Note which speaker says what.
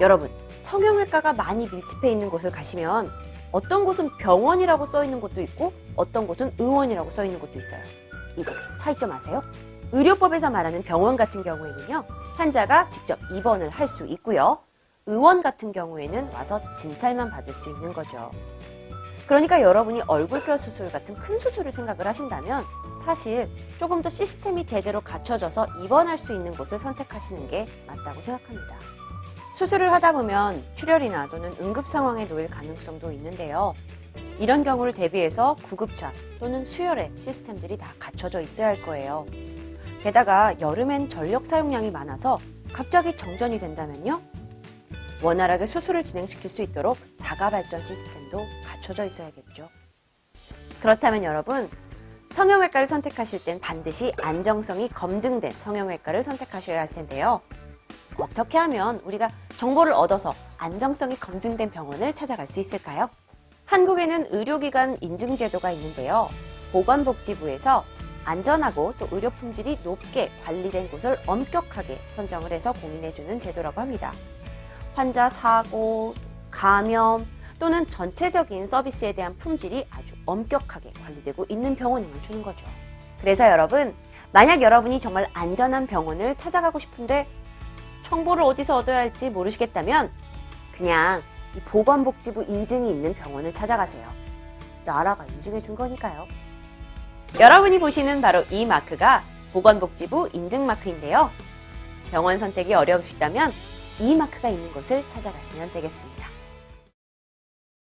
Speaker 1: 여러분, 성형외과가 많이 밀집해 있는 곳을 가시면 어떤 곳은 병원이라고 써 있는 곳도 있고 어떤 곳은 의원이라고 써 있는 곳도 있어요. 이거 차이점 아세요? 의료법에서 말하는 병원 같은 경우에는요, 환자가 직접 입원을 할 수 있고요. 의원 같은 경우에는 와서 진찰만 받을 수 있는 거죠. 그러니까 여러분이 얼굴뼈 수술 같은 큰 수술을 생각을 하신다면 사실 조금 더 시스템이 제대로 갖춰져서 입원할 수 있는 곳을 선택하시는 게 맞다고 생각합니다. 수술을 하다 보면 출혈이나 또는 응급 상황에 놓일 가능성도 있는데요. 이런 경우를 대비해서 구급차 또는 수혈의 시스템들이 다 갖춰져 있어야 할 거예요. 게다가 여름엔 전력 사용량이 많아서 갑자기 정전이 된다면요. 원활하게 수술을 진행시킬 수 있도록 자가 발전 시스템도 갖춰져 있어야겠죠. 그렇다면 여러분, 성형외과를 선택하실 땐 반드시 안정성이 검증된 성형외과를 선택하셔야 할 텐데요. 어떻게 하면 우리가 정보를 얻어서 안정성이 검증된 병원을 찾아갈 수 있을까요? 한국에는 의료기관 인증 제도가 있는데요. 보건복지부에서 안전하고 또 의료 품질이 높게 관리된 곳을 엄격하게 선정을 해서 공인해주는 제도라고 합니다. 환자 사고, 감염 또는 전체적인 서비스에 대한 품질이 아주 엄격하게 관리되고 있는 병원에만 주는 거죠. 그래서 여러분, 만약 여러분이 정말 안전한 병원을 찾아가고 싶은데 정보를 어디서 얻어야 할지 모르시겠다면 그냥 이 보건복지부 인증이 있는 병원을 찾아가세요. 나라가 인증해 준 거니까요. 여러분이 보시는 바로 이 마크가 보건복지부 인증 마크인데요. 병원 선택이 어려우시다면 이 마크가 있는 곳을 찾아가시면 되겠습니다.